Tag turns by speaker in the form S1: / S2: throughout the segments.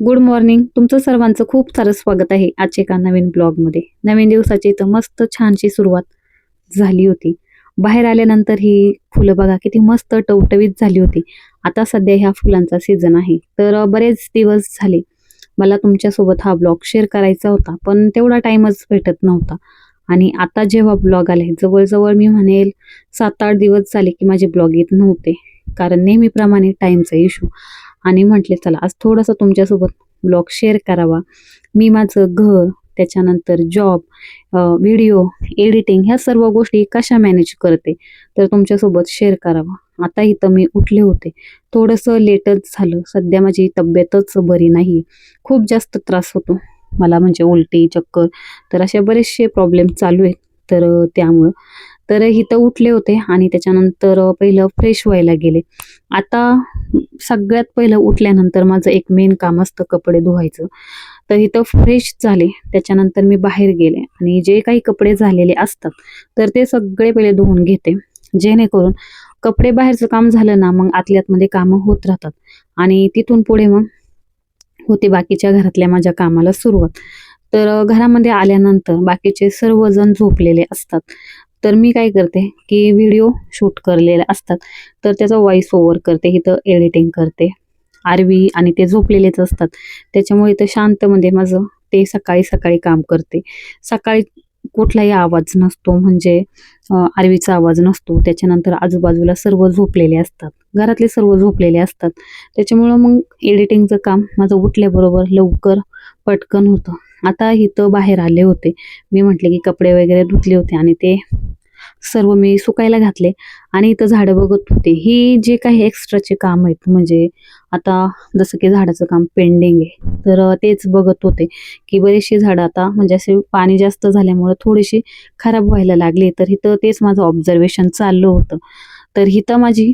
S1: Good morning तुमचं सर्वांचं खूप सारं स्वागत आहे आजच्या एका नवीन ब्लॉगमध्ये. नवीन दिवसाची तर मस्त छानशी सुरुवात झाली होती. बाहेर आल्यानंतर ही फुलं बघा किती मस्त टवटवीत झाली होती. आता सध्या ह्या फुलांचा सीझन आहे. तर बरेच दिवस झाले. मला तुमच्यासोबत हा ब्लॉग शेअर करायचा होता पण तेवढा टाईमच भेटत नव्हता. आणि आता जेव्हा ब्लॉग आले जवळजवळ मी म्हणेल सात आठ दिवस झाले की माझे ब्लॉग येत नव्हते. कारण नेहमीप्रमाणे टाईमचा इशू आणि म्हटले चला आज थोडंसं तुमच्यासोबत ब्लॉग शेअर करावा. मी माझं घर त्याच्यानंतर जॉब व्हिडिओ एडिटिंग ह्या सर्व गोष्टी कशा मॅनेज करते तर तुमच्यासोबत शेअर करावा. आता इथं मी उठले होते. थोडंसं लेटच झालं. सध्या माझी तब्येतच बरी नाही. खूप जास्त त्रास होतो. मला म्हणजे उलटी चक्कर तर असे बरेचसे प्रॉब्लेम चालू आहेत. तर त्यामुळं तर इथं उठले होते आणि त्याच्यानंतर पहिलं फ्रेश व्हायला गेले. आता सगळ्यात पहिलं उठल्यानंतर माझं एक मेन काम असतं कपडे धुवायचं. तर इथं फ्रेश झाले. त्याच्यानंतर मी बाहेर गेले आणि जे काही कपडे झालेले असतात तर ते सगळे पहिले धुवून घेते. जेणेकरून कपडे बाहेरचं काम झालं ना मग आतल्यातमध्ये कामं होत राहतात. आणि तिथून पुढे मग होते बाकीच्या घरातल्या माझ्या कामाला सुरुवात. तर घरामध्ये आल्यानंतर बाकीचे सर्वजण झोपलेले असतात. तर मी काय करते की व्हिडिओ शूट करलेले असतात. तर त्याचा व्हॉइस ओव्हर करते इथं एडिटिंग करते. आरवी आणि ते झोपलेलेच असतात. त्याच्यामुळे इथं शांतमध्ये म्हणजे माझं ते सकाळी सकाळी काम करते. सकाळी कुठलाही आवाज नसतो म्हणजे आरवीचा आवाज नसतो. त्याच्यानंतर आजूबाजूला सर्व झोपलेले असतात. घरातले सर्व झोपलेले असतात. त्याच्यामुळं मग एडिटिंगचं काम माझं उठल्याबरोबर लवकर पटकन होतं. आता इथं बाहेर आले होते. मी म्हटले की कपडे वगैरे धुतले होते आणि ते सर्व मी सुकायला घातले आणि इथं झाडं बघत होते. ही जे काही एक्स्ट्राचे काम आहेत म्हणजे आता जसं की झाडाचं काम पेंडिंग आहे तर तेच बघत होते की बरीचशी झाडं आता म्हणजे असे पाणी जास्त झाल्यामुळं थोडीशी खराब व्हायला लागली. तर इथं तेच माझं ऑब्झर्वेशन चाललं होतं. तर इथं माझी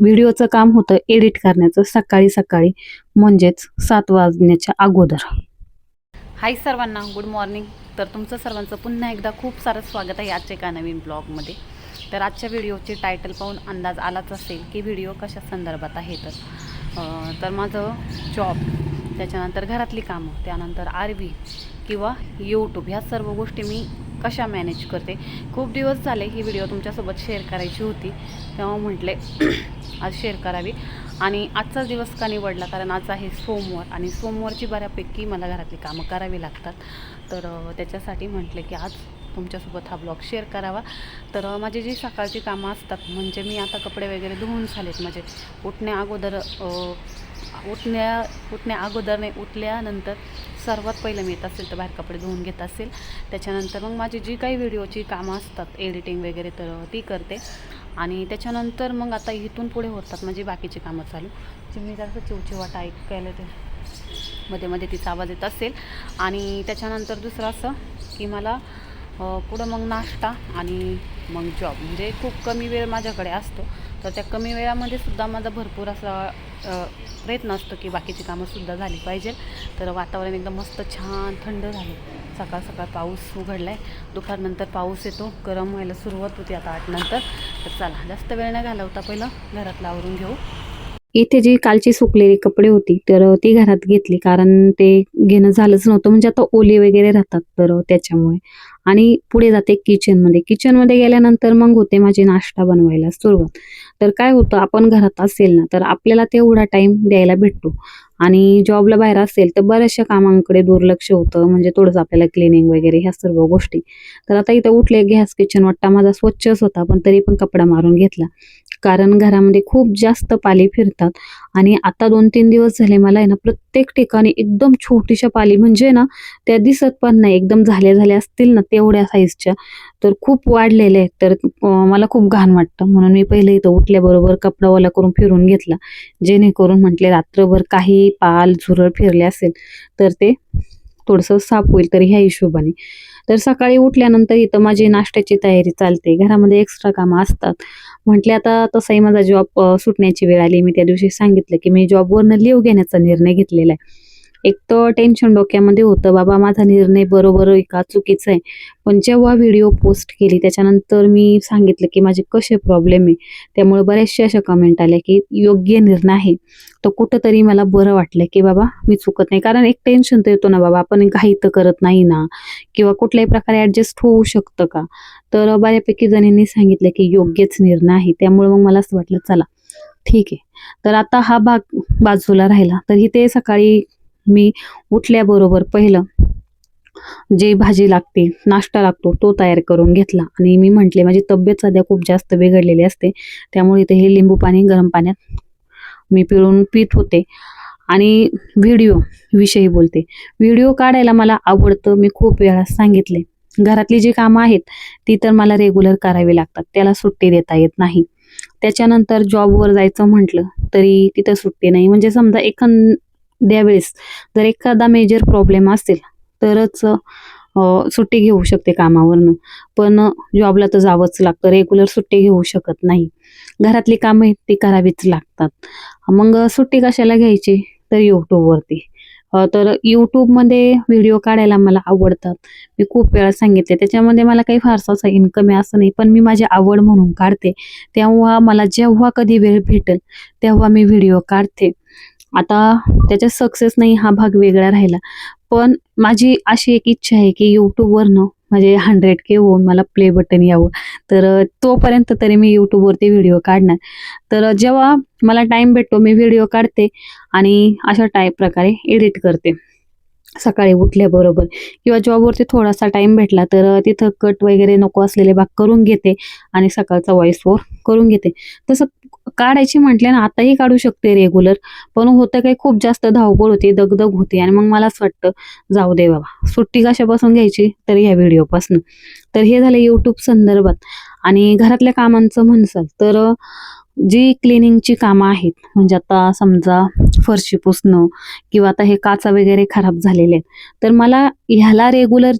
S1: व्हिडिओचं काम होतं एडिट करण्याचं सकाळी सकाळी म्हणजेच सात वाजण्याच्या अगोदर. हाय सर्वांना गुड मॉर्निंग तर तुमचं सर्वांचं पुन्हा एकदा खूप सारं स्वागत आहे आजच्या एका नवीन ब्लॉगमध्ये तर आजच्या व्हिडिओचे टायटल पाहून अंदाज आलाच असेल की व्हिडिओ कशा संदर्भात आहे तर तर माझं जॉब त्याच्यानंतर घरातली कामं त्यानंतर आर व्ही किंवा यूट्यूब ह्या सर्व गोष्टी मी कशा मॅनेज करते. खूप दिवस झाले ही व्हिडिओ तुमच्यासोबत शेअर करायची होती. तेव्हा म्हटले आज शेअर करावी. आणि आजचाच दिवस का निवडला? कारण आज आहे सोमवार आणि सोमवारची बऱ्यापैकी मला घरातली कामं करावी लागतात. तर त्याच्यासाठी म्हटले की आज तुमच्यासोबत हा ब्लॉग शेअर करावा. तर माझे माझी जी सकाळची कामं असतात म्हणजे मी आता कपडे वगैरे धुवून झालेत म्हणजे उठण्या अगोदर उठण्या उठण्या अगोदर नाही उठल्यानंतर सर्वात पहिलं मी येत असेल तर बाहेर कपडे धुवून घेत असेल. त्याच्यानंतर मग माझी जी काही व्हिडिओची कामं असतात एडिटिंग वगैरे तर ती करते. आणि त्याच्यानंतर मग आता इथून पुढे होतात म्हणजे बाकीची कामं चालू. चिमणी जरासं चिवचिवाट ऐकायला ते मध्ये मध्ये तिचा आवाज येत असेल. आणि त्याच्यानंतर दुसरं असं की मला पुढं मग नाश्ता आणि मग जॉब म्हणजे खूप कमी वेळ माझ्याकडे असतो. तर त्या कमी वेळामध्ये सुद्धा माझा भरपूर असा प्रयत्न असतो की बाकीची कामंसुद्धा झाली पाहिजे. तर वातावरण एकदम मस्त छान थंड झाले. सकाळ सकाळ पाऊस उघडला आहे दुपारनंतर पाऊस येतो. गरम व्हायला सुरुवात होती आता आठ नंतर तर चला जास्त वेळ न घालवता पहिलं घरात आवरून घेऊ. इथे जी कालची सुकलेली कपडे होती तर ती घरात घेतली कारण ते घेणं झालंच नव्हतं. म्हणजे आता ओले वगैरे राहतात तर त्याच्यामुळे. आणि पुढे जाते किचनमध्ये किचनमध्ये गेल्यानंतर मग होते माझी नाश्ता बनवायला सुरुवात. तर काय होतं आपण घरात असेल ना तर आपल्याला तेवढा टाइम द्यायला भेटतो. आणि जॉबला बाहेर असेल तर बऱ्याचशा कामांकडे दुर्लक्ष होतं म्हणजे थोडंसं आपल्याला क्लिनिंग वगैरे ह्या सर्व गोष्टी. तर आता इथं उठले गॅस किचन वाटता माझा स्वच्छच होता पण तरी पण कपडा मारून घेतला. कारण घरामध्ये खूप जास्त पाली फिरतात. आणि आता दोन तीन दिवस झाले मला आहे ना प्रत्येक प्रत्येक ठिकाणी एकदम छोटीशा पाली म्हणजे ना त्या दिसत पण नाही. एकदम झाल्या झाल्या असतील ना तेवढ्या साईजच्या तर खूप वाढलेल्या आहेत. तर मला खूप घाण वाटतं. म्हणून मी पहिले इथं उठल्याबरोबर कपडा ओला करून फिरून घेतला. जेणेकरून म्हटले रात्रभर काही पाल झुरळ फिरले असेल तर ते थोडंसं साफ होईल तर ह्या हिशोबाने. तर सकाळी उठल्यानंतर इथं माझी नाश्त्याची तयारी चालते. घरामध्ये एक्स्ट्रा कामं असतात. म्हटले आता तसाही माझा जॉब सुटण्याची वेळ आली. मी त्या दिवशी सांगितलं की मी जॉबवरनं लिव घेण्याचा निर्णय घेतलेला आहे. एक तर टेन्शन डोक्यामध्ये होतं बाबा माझा निर्णय बरोबर आहे का? चुकीचा आहे. पण जेव्हा व्हिडिओ पोस्ट केली त्याच्यानंतर मी सांगितलं की माझे कसे प्रॉब्लेम आहे? त्यामुळे बऱ्याचशा अशा कमेंट आल्या की योग्य निर्णय आहे. तर कुठंतरी मला बरं वाटलं की बाबा मी चुकत नाही. कारण एक टेन्शन तर येतो ना बाबा आपण घाई तर करत नाही ना. किंवा कुठल्याही प्रकारे ॲडजस्ट होऊ शकतं का? तर बऱ्यापैकी जणींनी सांगितलं की योग्यच निर्णय आहे. त्यामुळे मग मला असं वाटलं चला ठीक आहे. तर आता हा भाग बाजूला राहिला. तर इथे सकाळी मी उठल्याबरोबर पहिलं जे भाजी लागते नाश्ता लागतो तो तयार करून घेतला. आणि मी म्हटले माझी तब्येत सध्या खूप जास्त बिघडलेली असते. त्यामुळे इथे हे लिंबू पाणी गरम पाण्यात मी पिळून पित होते. आणि व्हिडिओ विषयी बोलते. व्हिडिओ काढायला मला आवडतं मी खूप वेळा सांगितले. घरातली जी कामं आहेत ती तर मला रेग्युलर करावी लागतात. त्याला सुट्टी देता येत नाही. त्याच्यानंतर जॉबवर जायचं म्हटलं तरी तिथं सुट्टी नाही. म्हणजे समजा एखाद्या वेळेस जर एखादा मेजर प्रॉब्लेम असेल तरच सुट्टी घेऊ शकते कामावरनं. पण जॉबला तर जावंच लागतं. रेग्युलर सुट्टी घेऊ शकत नाही. घरातली कामं आहेत ती करावीच लागतात. मग सुट्टी कशाला घ्यायची? तर यूट्यूबवरती तर यूट्यूबमध्ये व्हिडिओ काढायला मला आवडतात. मी खूप वेळा सांगितले. त्याच्यामध्ये मला काही फारसा असा इन्कम आहे असं नाही पण मी माझी आवड म्हणून काढते. तेव्हा मला जेव्हा कधी वेळ भेटेल तेव्हा मी व्हिडिओ काढते. आता त्याच्यात सक्सेस नाही हा भाग वेगळा राहिला. पण माझी अशी एक इच्छा आहे की यूट्यूबवरनं म्हणजे हंड्रेड के होऊन मला प्ले बटन यावं. तर तोपर्यंत तरी मी यूट्यूबवरती व्हिडिओ काढणार. तर जेव्हा मला टाईम भेटतो मी व्हिडिओ काढते आणि अशा टाईप प्रकारे एडिट करते. सकाळी उठल्याबरोबर. किंवा जॉबवरती थोडासा टाईम भेटला तर तिथं कट वगैरे नको असलेले भाग करून घेते आणि सकाळचा व्हॉइस ओव्हर करून घेते. तसं काढायची म्हटले ना आताही काढू शकते रेग्युलर पण होतं काही खूप जास्त धावपळ होती दगदग होती आणि मग मला असं वाटतं जाऊ दे बाबा. सुट्टी कशापासून घ्यायची? तर ह्या व्हिडिओपासून. तर हे झालं यूट्यूब संदर्भात. आणि घरातल्या कामांचं म्हणसाल तर जी क्लिनिंगची कामं आहेत म्हणजे आता समजा फरशी पुसणं किंवा आता हे काचा वगैरे खराब झालेले आहेत तर मला ह्याला रेग्युलर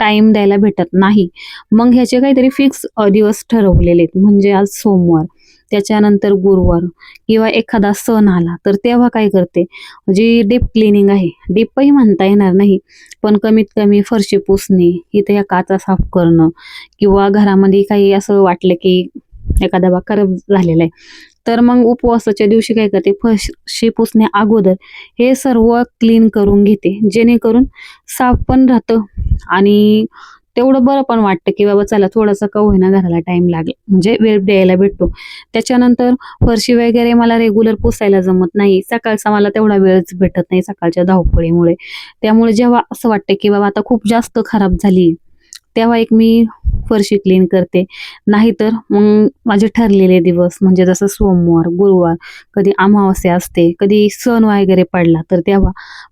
S1: टाइम द्यायला भेटत नाही. मग ह्याचे काहीतरी फिक्स दिवस ठरवलेले आहेत. म्हणजे आज सोमवार. त्याच्यानंतर गुरुवार किंवा एखादा सण आला तर तेव्हा काय करते? जी डीप क्लिनिंग आहे डीपही म्हणता येणार नाही पण कमीत कमी फरशी पुसणे इथे या काचा साफ करणं किंवा घरामध्ये काही असं वाटलं की एखादा भाग खराब झालेला आहे तर मग उपवासाच्या दिवशी काय करते? फरशी पुसण्या अगोदर हे सर्व क्लीन करून घेते जेणेकरून साफ पण राहतं आणि तेवढं बरं पण वाटतं की बाबा चला थोडासा का होईना घराला टाइम लागला. म्हणजे वेळ द्यायला भेटतो. त्याच्यानंतर फरशी वगैरे मला रेग्युलर पुसायला जमत नाही. सकाळचा मला तेवढा वेळच भेटत नाही सकाळच्या धावपळीमुळे. त्यामुळे जेव्हा असं वाटतं की बाबा आता खूप जास्त खराब झाली तेव्हा एक मी फरशी क्लीन करते. नाहीतर मग माझे ठरलेले दिवस म्हणजे जसं सोमवार गुरुवार कधी अमावस्या असते कधी सण वगैरे पडला तर तेव्हा.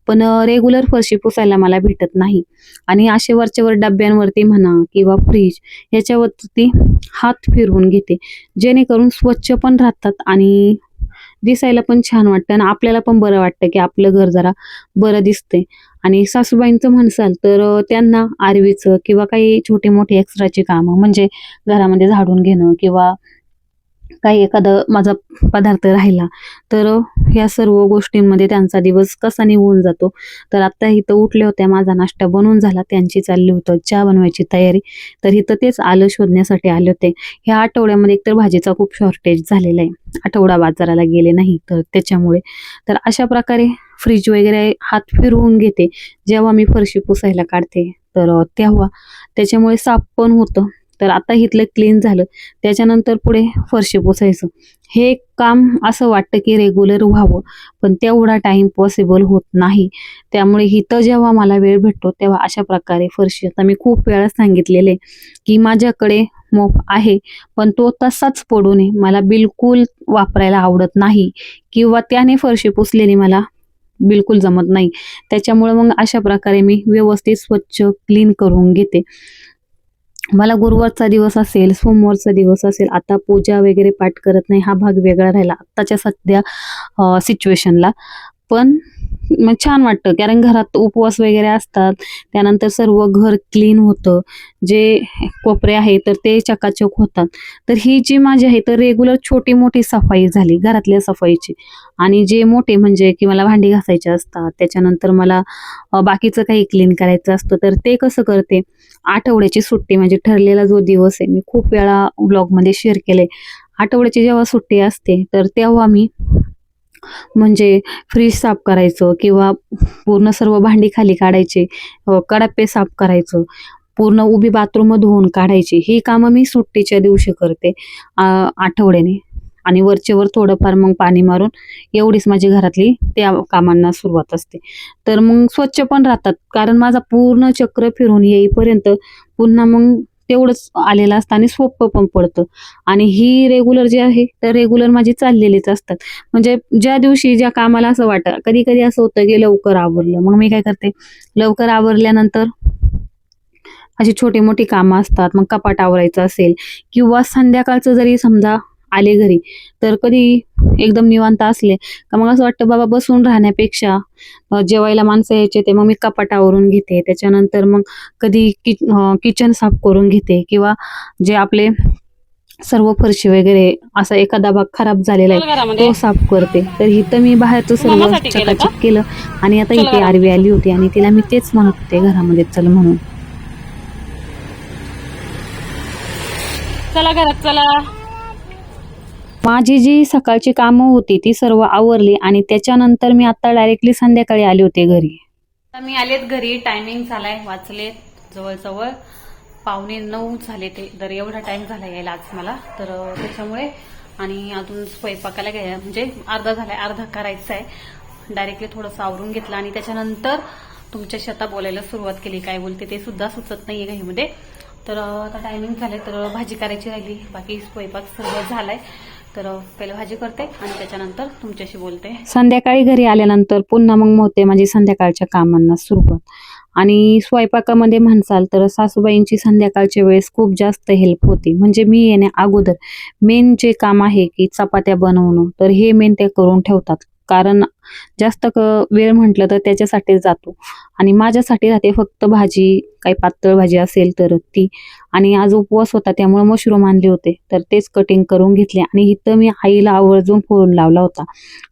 S1: पण रेग्युलर फरशी पुसायला मला भेटत नाही. आणि असे वरच्यावर डब्यांवरती म्हणा किंवा फ्रीज याच्यावरती हात फिरवून घेते. जेणेकरून स्वच्छ पण राहतात आणि दिसायला पण छान वाटतं आणि आपल्याला पण बरं वाटतं की आपलं घर जरा बरं दिसते आणि सासूबाईंचं म्हणसाल तर त्यांना आरवीचं किंवा काही छोटे मोठे एक्स्ट्राची कामं म्हणजे घरामध्ये झाडून घेणं किंवा काही एखादं माझा पदार्थ राहिला तर या ह्या सर्व गोष्टींमध्ये त्यांचा दिवस कसा निघून जातो? तर आत्ता इथं उठले होत्या माझा नाश्ता बनवून झाला त्यांची चालली होतं चहा बनवायची तयारी. तर इथं तेच आलं शोधण्यासाठी आले होते. ह्या आठवड्यामध्ये एकतर भाजीचा खूप शॉर्टेज झालेला आहे. आठवडा बाजाराला गेले नाही तर त्याच्यामुळे. तर अशा प्रकारे फ्रीज वगैरे हात फिरवून घेते. जेव्हा मी फरशी पुसायला काढते तर तेव्हा. त्याच्यामुळे साफ पण होतं. तर आता इथलं क्लीन झालं. त्याच्यानंतर पुढे फरशी पुसायचं. हे काम असं वाटतं की रेग्युलर व्हावं पण तेवढा टाईम पॉसिबल होत नाही. त्यामुळे इथं जेव्हा मला वेळ भेटतो तेव्हा अशा प्रकारे फरशी. आता मी खूप वेळा सांगितलेले की माझ्याकडे मोप आहे पण तो तसाच पडू नये. मला बिलकुल वापरायला आवडत नाही. किंवा त्याने फरशी पुसलेली मला बिलकुल जमत नाही. त्याच्यामुळे मग अशा प्रकारे मी व्यवस्थित स्वच्छ क्लीन करून घेते. मला गुरुवारचा दिवस असेल सोमवारचा दिवस असेल आता पूजा वगैरे पाठ करत नाही हा भाग वेगळा राहिला. आत्ताच्या सध्या सिच्युएशनला पण मग छान वाटतं. कारण घरात उपवास वगैरे असतात. त्यानंतर सर्व घर क्लीन होतं. जे कोपरे आहे तर ते चकाचक होतात. तर ही जी माझी आहे तर रेग्युलर छोटी मोठी सफाई झाली घरातल्या सफाईची. आणि जे मोठे म्हणजे की मला भांडी घासायचे असतात त्याच्यानंतर मला बाकीचं काही क्लीन करायचं असतं तर ते कसं करते? आठवड्याची सुट्टी म्हणजे ठरलेला जो दिवस आहे मी खूप वेळा ब्लॉगमध्ये शेअर केले आठवड्याची जेव्हा सुट्टी असते तर तेव्हा मी म्हणजे फ्रीज साफ करायचं किंवा पूर्ण सर्व भांडी खाली काढायचे कडापे साफ करायचं पूर्ण उभी बाथरूम धुवून काढायची ही कामं मी सुट्टीच्या दिवशी करते आठवड्याने. आणि वरचे वर थोडंफार मग पाणी मारून एवढीच माझी घरातली त्या कामांना सुरुवात असते. तर मग स्वच्छ पण राहतात कारण माझा पूर्ण चक्र फिरून येईपर्यंत पुन्हा मग तेवढंच आलेलं असतं आणि सोपं पण पडतं. आणि ही रेग्युलर जी आहे तर रेग्युलर माझी चाललेलीच असतात. म्हणजे ज्या दिवशी ज्या कामाला असं वाटतं कधी कधी असं होतं की लवकर आवरलं. मग मी काय करते लवकर आवरल्यानंतर अशी छोटी मोठी कामं असतात. मग कपाट आवरायचं असेल किंवा संध्याकाळचं जरी समजा आले घरी तर कधी एकदम निवांत असले. का मग असं वाटतं बाबा बसून राहण्यापेक्षा जेवायला माणसं यायचे ते मग मी कपाट आवरून घेते. त्याच्यानंतर मग कधी कि किचन साफ करून घेते किंवा जे आपले सर्व फरशी वगैरे असा एखादा भाग खराब झालेला आहे तो साफ करते. तर इथं मी बाहेरचं सर्व? चकाचक केलं आणि आता इथे. आरवी आली होती आणि तिला मी तेच म्हणत होते घरामध्ये चल म्हणून.
S2: चला घरात चला.
S1: माझी जी सकाळची कामं होती ती सर्व आवरली आणि त्याच्यानंतर मी आता डायरेक्टली संध्याकाळी आले होते घरी.
S2: आता मी आलेत घरी टायमिंग झालाय वाचलेत जवळजवळ पावणे नऊ झाले ते. तर एवढा टाइम झाला यायला आज मला. तर त्याच्यामुळे आणि अजून स्वयंपाकाला घ्यायला म्हणजे अर्धा झालाय अर्धा करायचा आहे. डायरेक्टली थोडंसं आवरून घेतलं आणि त्याच्यानंतर तुमच्याशी आता बोलायला सुरुवात केली. काय बोलते ते सुद्धा सुचत नाहीये घाईमध्ये तर आता टायमिंग झालंय तर भाजी करायची राहिली. बाकी स्वयंपाक सर्व झालाय. तर पहिले भाजी करते आणि त्याच्यानंतर तुमच्याशी बोलते.
S1: संध्याकाळी घरी आल्यानंतर पुन्हा मग होते माझी संध्याकाळच्या कामांना सुरुवात. आणि स्वयंपाकामध्ये म्हणसाल तर सासूबाईंची संध्याकाळच्या वेळेस खूप जास्त हेल्प होती. म्हणजे मी येण्या अगोदर मेन जे काम आहे की चपात्या बनवणं तर हे मेन ते करून ठेवतात. कारण जास्त क वेळ म्हटलं तर त्याच्यासाठीच जातो. आणि माझ्यासाठी राहते फक्त भाजी काही पातळ भाजी असेल तर ती. आणि आज उपवास होता त्यामुळे मशरूम आणले होते. तर तेच कटिंग करून घेतले आणि इथं मी आईला आवर्जून फोन लावला होता.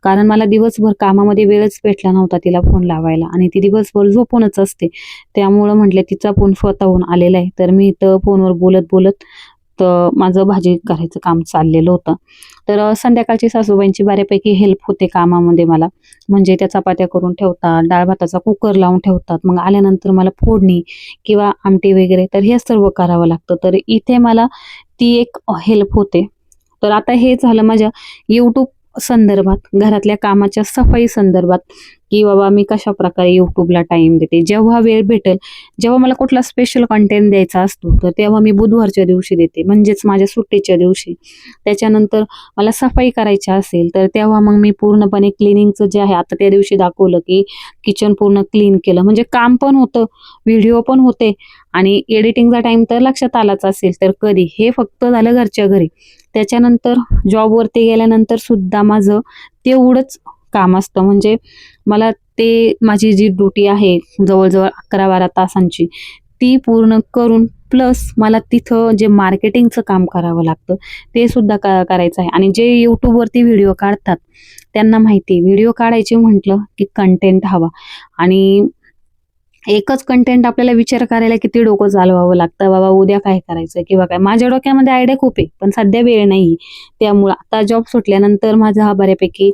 S1: कारण मला दिवसभर कामामध्ये वेळच भेटला नव्हता तिला फोन लावायला. आणि ती दिवसभर झोपूनच असते. त्यामुळं म्हटलं तिचा फोन स्वतःहून आलेला आहे. तर मी इथं फोनवर बोलत बोलत माझं भाजी करायचं काम चाललेलं होतं. तर संध्याकाळची सासूबाईंची बऱ्यापैकी हेल्प होते कामामध्ये मला. म्हणजे त्या चपात्या करून ठेवतात डाळ भाताचा कुकर लावून ठेवतात. मग आल्यानंतर मला फोडणी किंवा आमटी वगैरे तर हे सर्व करावं लागतं. तर इथे मला ती एक हेल्प होते. तर आता हे झालं माझ्या यूट्यूब संदर्भात घरातल्या कामाच्या सफाई संदर्भात की बाबा मी कशा प्रकारे यूट्यूबला टाइम देते. जेव्हा वेळ भेटेल जेव्हा मला कुठला स्पेशल कंटेंट द्यायचा असतो तर तेव्हा मी बुधवारच्या दिवशी देते म्हणजेच माझ्या सुट्टीच्या दिवशी. त्याच्यानंतर मला सफाई करायची असेल तर तेव्हा मग मी पूर्णपणे क्लिनिंगचं जे आहे आता त्या दिवशी दाखवलं की किचन पूर्ण क्लीन केलं. म्हणजे काम पण होतं व्हिडिओ पण होते आणि एडिटिंगचा टाइम तर लक्षात आलाच असेल तर कधी? हे फक्त झालं घरच्या घरी. त्याच्यानंतर जॉबवरती गेल्यानंतर सुद्धा माझं तेवढंच काम असतं. म्हणजे मला ते माझी जी ड्युटी आहे जवळजवळ अकरा बारा तासांची ती पूर्ण करून प्लस मला तिथं जे मार्केटिंगचं काम करावं लागतं ते सुद्धा का करायचं आहे. आणि जे यूट्यूबवरती व्हिडिओ काढतात त्यांना माहिती व्हिडिओ काढायचे म्हटलं की कंटेंट हवा. आणि एकच कंटेंट आपल्याला विचार करायला किती डोकं चालवावं लागतं? बाबा उद्या काय करायचं किंवा काय? माझ्या डोक्यामध्ये आयडिया खूप आहे पण सध्या वेळ नाही. त्यामुळं आता जॉब सुटल्यानंतर माझा हा बऱ्यापैकी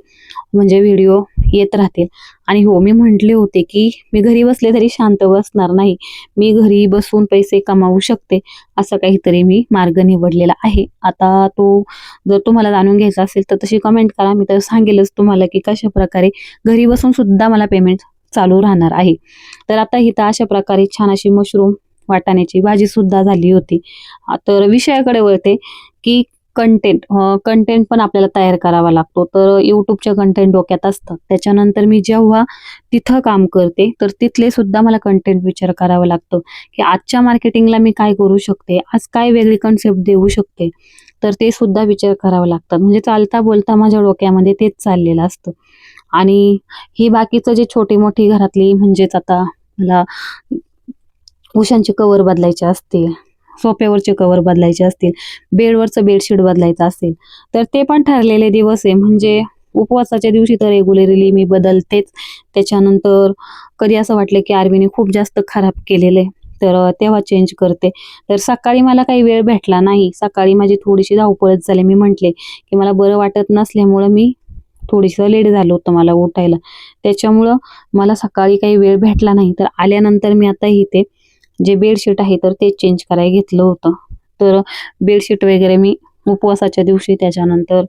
S1: म्हणजे व्हिडिओ येत राहतील. आणि हो मी म्हटले होते की मी घरी बसले तरी शांत बसणार नाही. मी घरी बसून पैसे कमावू शकते असं काहीतरी मी मार्ग निवडलेला आहे. आता तो जर तुम्हाला जाणून घ्यायचा असेल तर तशी कमेंट करा. मी तर सांगेलच तुम्हाला की कशा प्रकारे घरी बसून सुद्धा मला पेमेंट चालू राहणार आहे. तर आता इथं अशा प्रकारे छान अशी मशरूम वाटाण्याची भाजी सुद्धा झाली होती. तर विषयाकडे वळते की कंटेंट कंटेंट पण आपल्याला तयार करावा लागतो. तर यूट्यूबच्या कंटेंट डोक्यात असतं. त्याच्यानंतर मी जेव्हा तिथं काम करते तर तिथले सुद्धा मला कंटेंट विचार करावा लागतो की आजच्या मार्केटिंगला मी काय करू शकते? आज काय वेगळी कन्सेप्ट देऊ शकते? तर ते सुद्धा विचार करावा लागतात. म्हणजे चालता बोलता माझ्या डोक्यामध्ये तेच चाललेलं असतं. आणि ही बाकीचं जे छोटी मोठी घरातली म्हणजेच आता मला उशांचे कवर बदलायचे असतील सोप्यावरचे कवर बदलायचे असतील बेडवरचं बेडशीट बदलायचं असेल तर ते पण ठरलेले दिवस आहे. म्हणजे उपवासाच्या दिवशी तर रेग्युलरली मी बदलतेच. त्याच्यानंतर कधी असं वाटलं की आर्मीने खूप जास्त खराब केलेलं आहे तर तेव्हा चेंज करते. तर सकाळी मला काही वेळ भेटला नाही. सकाळी माझी थोडीशी धावपळच झाली. मी म्हटले की मला बरं वाटत नसल्यामुळं मी थोडीसं लेट झालं होतं मला उठायला. त्याच्यामुळं मला सकाळी काही वेळ भेटला नाही. तर आल्यानंतर मी आता इथे जे बेडशीट आहे तर ते चेंज करायला घेतलं होतं. तर बेडशीट वगैरे मी उपवासाच्या दिवशी त्याच्यानंतर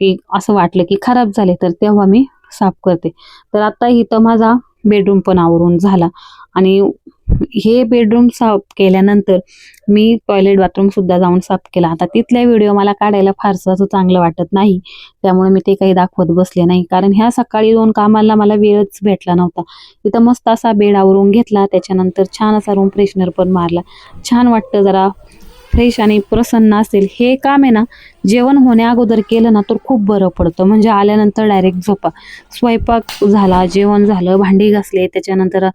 S1: की असं वाटलं की खराब झाले तर तेव्हा मी साफ करते. तर आता इथं माझा बेडरूम पण आवरून झाला. आणि हे बेडरूम साफ केल्यानंतर मी टॉयलेट बाथरूम सुद्धा जाऊन साफ केला. आता तिथल्या व्हिडिओ मला काढायला फारसं असं चांगलं वाटत नाही. त्यामुळे मी ते काही दाखवत बसले नाही. कारण ह्या सकाळी दोन कामाला मला वेळच भेटला नव्हता. इथं मस्त असा बेड आवरून घेतला. त्याच्यानंतर छान असा रूम फ्रेशनर पण मारला. छान वाटतं जरा फ्रेश आणि प्रसन्न असेल हे काम आहे ना जेवण होण्या अगोदर केलं ना तर खूप बरं पडतं. म्हणजे आल्यानंतर डायरेक्ट झोपा. स्वयंपाक झाला जेवण झालं भांडी घासले त्याच्यानंतर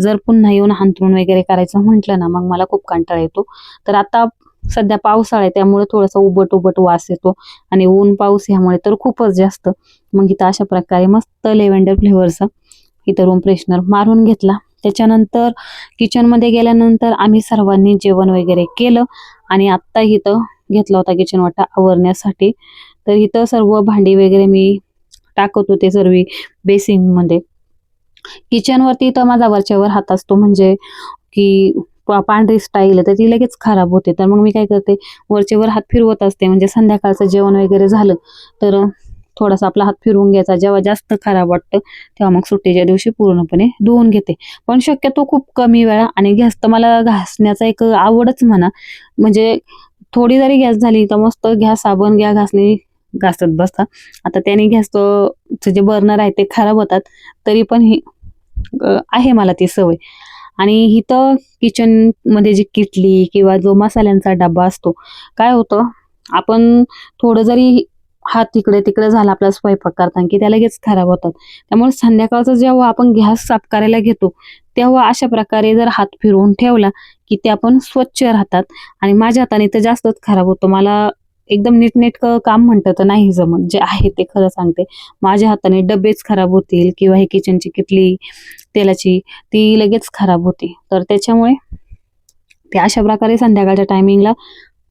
S1: जर पुन्हा येऊन हांतरून वगैरे करायचं म्हटलं ना मग मला खूप कंटाळा येतो. तर आता सध्या पावसाळा आहे त्यामुळे थोडासा उबट उबट वास येतो आणि ऊन पाऊस ह्यामुळे तर खूपच जास्त. मग इथं अशा प्रकारे मस्त लेव्हेंडर फ्लेवरचा इथं रूम फ्रेशनर मारून घेतला. त्याच्यानंतर किचनमध्ये गेल्यानंतर आम्ही सर्वांनी जेवण वगैरे केलं. आणि आत्ता इथं घेतला होता किचन वाटा आवरण्यासाठी. तर इथं सर्व भांडी वगैरे मी टाकत होते सर्व बेसिंगमध्ये किचनवरती इथं माझा वरच्यावर हात असतो म्हणजे की पांढरी स्टाईल आहे तर ती लगेच खराब होते. तर मग मी काय करते वरचेवर हात फिरवत असते. म्हणजे संध्याकाळचं जेवण वगैरे झालं तर थोडासा आपला हात फिरवून घ्यायचा. जेव्हा जास्त खराब वाटतं तेव्हा मग सुट्टीच्या दिवशी पूर्णपणे धुवून घेते. पण शक्यतो खूप कमी वेळा आणि गॅस तर मला घासण्याचा एक आवडच म्हणा. म्हणजे थोडी जरी गॅस झाली तर मस्त घ्या साबण घ्या घासणी घासत बसता आता त्याने गॅसचं जे बर्नर आहे ते खराब होतात तरी पण ही आहे मला ती सवय. आणि इथं किचनमध्ये जी किटली किंवा जो मसाल्यांचा डबा असतो काय होतं आपण थोडं जरी हात तिकडे तिकडे झाला आपला स्वयंपाक करताना की त्या लगेच खराब होतात. त्यामुळे संध्याकाळचं जेव्हा आपण गॅस साफ करायला घेतो तेव्हा अशा प्रकारे जर हात फिरवून ठेवला की ते आपण स्वच्छ राहतात. आणि माझ्या हाताने तर जास्तच खराब होतं. मला एकदम नीटनेटकं काम म्हणतं तर नाही जमत. जे आहे ते खरं सांगते. माझ्या हाताने डबेच खराब होतील किंवा हे किचनची किटली तेलाची ती लगेच खराब होती. तर त्याच्यामुळे ते अशा प्रकारे संध्याकाळच्या टायमिंगला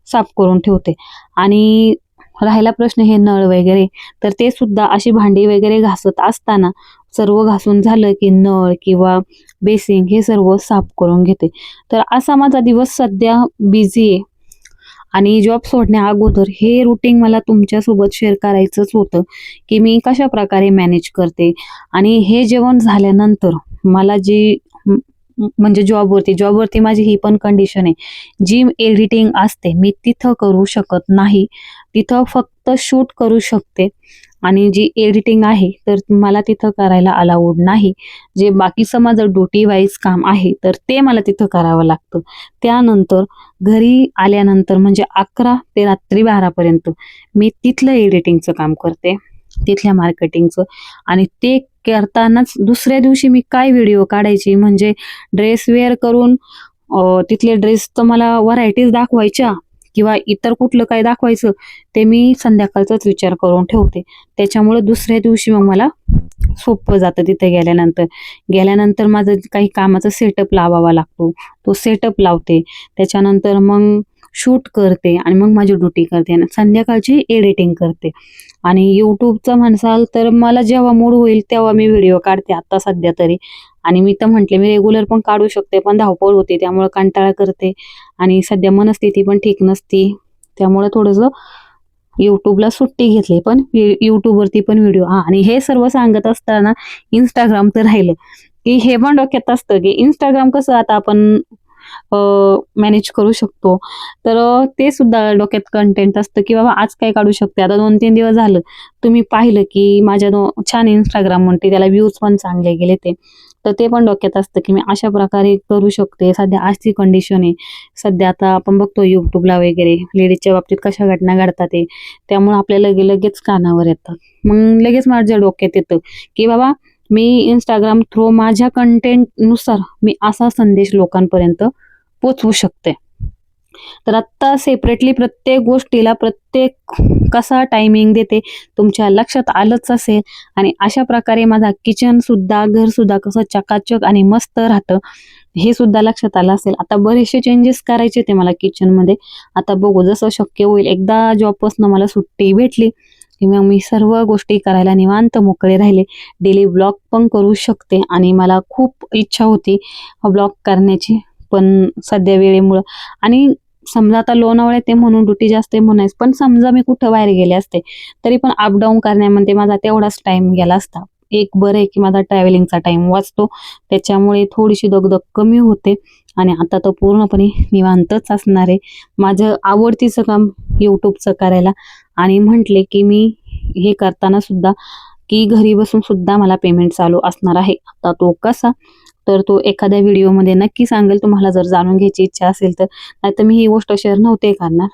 S1: साफ करून ठेवते. आणि राहिला प्रश्न हे नळ वगैरे. तर ते सुद्धा अशी भांडी वगैरे घासत असताना सर्व घासून झालं की नळ किंवा बेसिंग हे सर्व साफ करून घेते. तर असा माझा दिवस सध्या बिझी आहे. आणि जॉब सोडण्या अगोदर हे रुटीन मला तुमच्यासोबत शेअर करायचंच होतं की मी कशा प्रकारे मॅनेज करते. आणि हे जेवण झाल्यानंतर मला जी म्हणजे जॉबवरती जॉबवरती माझी ही पण कंडिशन आहे. जी एडिटिंग असते मी तिथं करू शकत नाही. तिथं फक्त शूट करू शकते. आणि जी एडिटिंग आहे तर मला तिथं करायला अलाउड नाही. जे बाकीचं माझं ड्युटी वाईज काम आहे तर ते मला तिथं करावं लागतं. त्यानंतर घरी आल्यानंतर म्हणजे अकरा ते रात्री बारापर्यंत मी तिथलं एडिटिंगचं काम करते तिथल्या मार्केटिंगचं आणि ते करतानाच दुसऱ्या दिवशी मी काय व्हिडिओ काढायची म्हणजे ड्रेस वेअर करून तिथले ड्रेस तर मला व्हरायटीज दाखवायच्या किंवा इतर कुठलं काय दाखवायचं ते मी संध्याकाळचाच विचार करून ठेवते. त्याच्यामुळे दुसऱ्या दिवशी मग मला सोपं जातं तिथे गेल्यानंतर. गेल्यानंतर माझं काही कामाचा सेटअप लावावा लागतो. तो सेटअप लावते. त्याच्यानंतर मग शूट करते आणि मग माझी ड्युटी करते. आणि संध्याकाळची एडिटिंग करते. आणि यूट्यूबचं म्हणसाल तर मला जेव्हा मूड होईल तेव्हा मी व्हिडिओ काढते आता सध्या तरी. आणि मी तर म्हटले मी रेग्युलर पण काढू शकते पण धावपळ होते त्यामुळे कंटाळा करते. आणि सध्या मनस्थिती पण ठीक नसती त्यामुळे थोडंसं यूट्यूबला सुट्टी घेतली पण यूट्यूबवरती पण व्हिडिओ हा आणि हे सर्व सांगत असताना इंस्टाग्राम तर राहिलं. की हे पण डोक्यात असतं की इंस्टाग्राम कसं आता आपण मॅनेज करू शकतो. तर ते सुद्धा डोक्यात कंटेंट असतं की बाबा आज काय काढू शकते? आता दोन तीन दिवस झालं तुम्ही पाहिलं की माझ्या दो छान इंस्टाग्राम म्हणते त्याला व्ह्यूज पण चांगले गेले ते. तर ते पण डोक्यात असतं की मी अशा प्रकारे करू शकते. सध्या आजची कंडिशन आहे. सध्या आता आपण बघतो युट्यूबला वगैरे लेडीजच्या बाबतीत कशा घटना घडतात ते त्यामुळे आपल्याला लगे लगेच कानावर येतात मग लगेच माझ्या डोक्यात येतं की बाबा मी इंस्टाग्राम थ्रू माझ्या कंटेंटनुसार मी असा संदेश लोकांपर्यंत पोचवू शकते. तर आत्ता सेपरेटली प्रत्येक गोष्टीला प्रत्येक कसा टायमिंग देते तुमच्या लक्षात आलंच असेल आणि अशा प्रकारे माझा किचन सुद्धा घर सुद्धा कसं चकाचक आणि मस्त राहतं हे सुद्धा लक्षात आलं असेल. आता बरेचसे चेंजेस करायचे ते मला किचनमध्ये आता बघू जसं शक्य होईल. एकदा जॉबपासून मला सुट्टी भेटली. की मग मी सर्व गोष्टी करायला निवांत मोकळे राहिले. डेली ब्लॉग पण करू शकते आणि मला खूप इच्छा होती ब्लॉग करण्याची पण सध्या वेळेमुळं. आणि समजा आता लोणावळे ते म्हणून ड्युटी जास्त म्हणायच पण समजा मी कुठं बाहेर गेले असते तरी पण अपडाऊन करण्यामध्ये माझा तेवढाच टाइम गेला असता. एक बरं आहे की माझा ट्रॅव्हलिंगचा टाइम वाचतो त्याच्यामुळे थोडीशी दगदग कमी होते. आणि आता तर पूर्णपणे निवांतच असणार आहे. माझं आवडतीचं काम यूट्यूबचं करायला. आणि म्हटले की मी हे करताना सुद्धा की घरी बसून सुद्धा मला पेमेंट चालू असणार आहे. आता तो कसा? तर तो एखाद्या व्हिडिओमध्ये नक्की सांगेल. तुम्हाला जर जाणून घ्यायची इच्छा असेल तर. नाहीतर मी ही गोष्ट शेअर नव्हते करणार.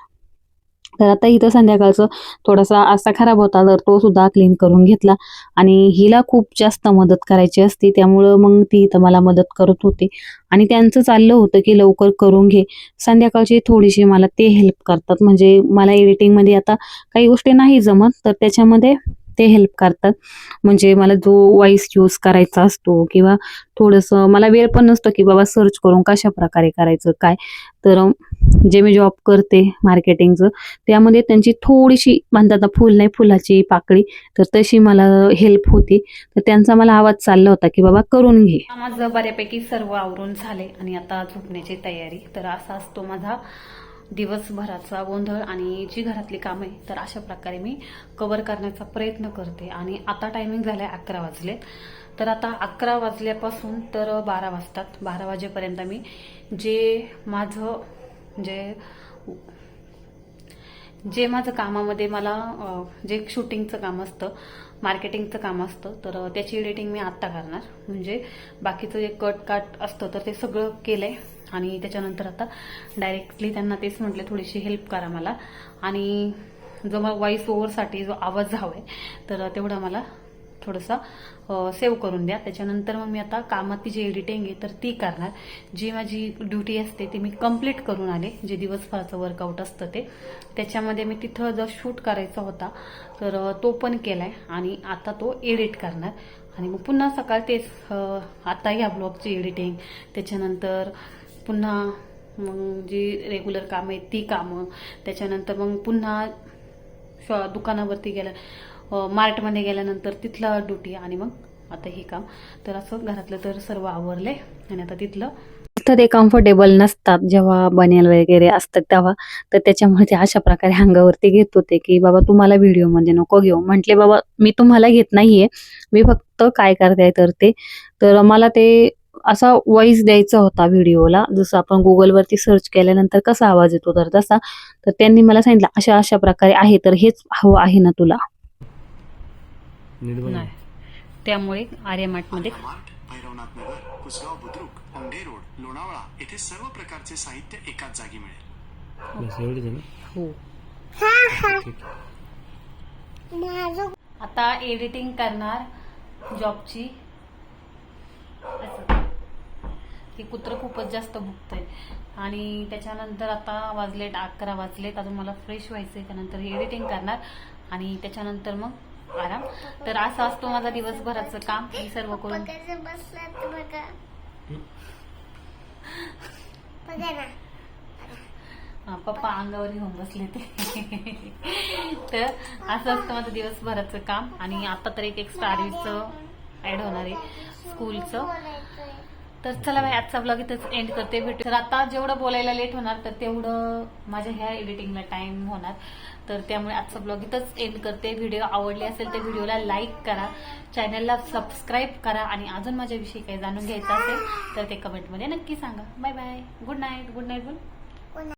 S1: तर आता इथं संध्याकाळचं थोडासा असा खराब होता तर तो सुद्धा क्लीन करून घेतला. आणि हिला खूप जास्त मदत करायची असते त्यामुळं मग ती इथं मला मदत करत होती. आणि त्यांचं चाललं होतं की लवकर करून घे. संध्याकाळची थोडीशी मला ते हेल्प करतात. म्हणजे मला एडिटिंगमध्ये आता काही गोष्टी नाही जमत तर त्याच्यामध्ये ते हेल्प करतात. म्हणजे मला जो वॉइस यूज करायचा असतो किंवा थोडंसं मला वेळ पण नसतो की बाबा सर्च करून कशा प्रकारे करायचं काय. तर जे मी जॉब करते मार्केटिंगचं त्यामध्ये त्यांची थोडीशी म्हणतात ना फुल नाही फुलाची पाकळी. तर तशी मला हेल्प होती. तर त्यांचा मला आवाज चालला होता की बाबा करून घे.
S2: माझं बऱ्यापैकी सर्व आवरून झाले आणि आता झोपण्याची तयारी. तर असा असतो माझा दिवसभराचा गोंधळ आणि जी घरातली कामं आहे तर अशा प्रकारे मी कवर करण्याचा प्रयत्न करते. आणि आता टायमिंग झालाय अकरा वाजले तर आता अकरा वाजल्यापासून तर बारा वाजतात. बारा वाजेपर्यंत मी जे माझं जे जे माझं कामामध्ये मला जे शूटिंगचं काम असतं मार्केटिंगचं काम असतं तर त्याची एडिटिंग मी आत्ता करणार. म्हणजे बाकीचं जे कट काट असतं तर ते सगळं केलंय. आणि त्याच्यानंतर आता डायरेक्टली त्यांना तेच म्हटले थोडीशी हेल्प करा मला. आणि जो मला व्हॉइस ओव्हरसाठी जो आवाज हवा आहे तर तेवढा मला थोडंसं सेव्ह करून द्या. त्याच्यानंतर मग मी आता कामातली जी एडिटिंग आहे तर ती करणार. जी माझी ड्युटी असते ती मी कंप्लीट करून आले. जे दिवसभराचं वर्कआउट असतं ते. त्याच्यामध्ये मी तिथं जर शूट करायचा होता तर तो पण केलाय. आणि आता तो एडिट करणार. आणि मग पुन्हा सकाळ तेच आता या ब्लॉगची एडिटिंग त्याच्यानंतर पुन्हा मग जी रेग्युलर कामं आहेत ती कामं. त्याच्यानंतर मग पुन्हा शॉ दुकानावरती गेल्या मार्टमध्ये गेल्यानंतर तिथला ड्युटी आणि मग आता हे काम. तर असं घरातलं तर सर्व आवरले आणि आता तिथलं.
S1: तर ते कम्फर्टेबल नसतात जेव्हा बनेल वगैरे असतात तेव्हा. तर त्याच्यामुळे ते अशा प्रकारे अंगावरती घेत होते की बाबा तुम्हाला व्हिडिओमध्ये नको घेऊ. म्हटले बाबा मी तुम्हाला घेत नाहीये. मी फक्त काय करते तर ते. तर मला ते असा वॉइस द्यायचा होता व्हिडिओला जसं आपण गुगलवरती सर्च केल्यानंतर कसा आवाज येतो तर तसा. तर त्यांनी मला सांगितलं अशा अशा प्रकारे आहे तर हेच हवं आहे ना तुला.
S2: नाही. त्यामुळे आर्यमार्टमध्ये
S3: मार्ट भैरवनाथ नगर कुसगाव बुद्रुक औंढे रोड लोणावळा येथे सर्व प्रकारचे साहित्य एकाच जागी मिळेल.
S4: आहे
S2: हो. आता एडिटिंग करणार जॉबची. असं. हे कुत्रं खूपच जास्त भुकतंय. आणि त्याच्यानंतर आता वाजलेत अकरा वाजलेत. अजून मला फ्रेश व्हायचंय त्यानंतर हे एडिटिंग करणार. आणि त्याच्यानंतर मग आराम. तर असं असतो माझा दिवसभराचं काम. मी सर्व करून हा, पप्पा अंगावर घेऊन बसले ते. तर असं असतं माझं दिवसभराचं काम. आणि आता तर एक एक्स्ट्रा आर्वीचं ऍड होणार आहे. स्कूलचं. तर चला बाई आजचा ब्लॉग इथंच एंड करते. भेटू. तर आता जेवढं बोलायला लेट होणार तर तेवढं माझ्या ह्या एडिटिंगला टाइम होणार. तर त्यामुळे आजचा ब्लॉग इथंच एंड करते. व्हिडिओ आवडले असेल तर व्हिडिओला लाईक करा. चॅनलला सबस्क्राईब करा. आणि अजून माझ्याविषयी काही जाणून घ्यायचं असेल तर ते कमेंटमध्ये नक्की सांगा. Bye bye good night good night बोल.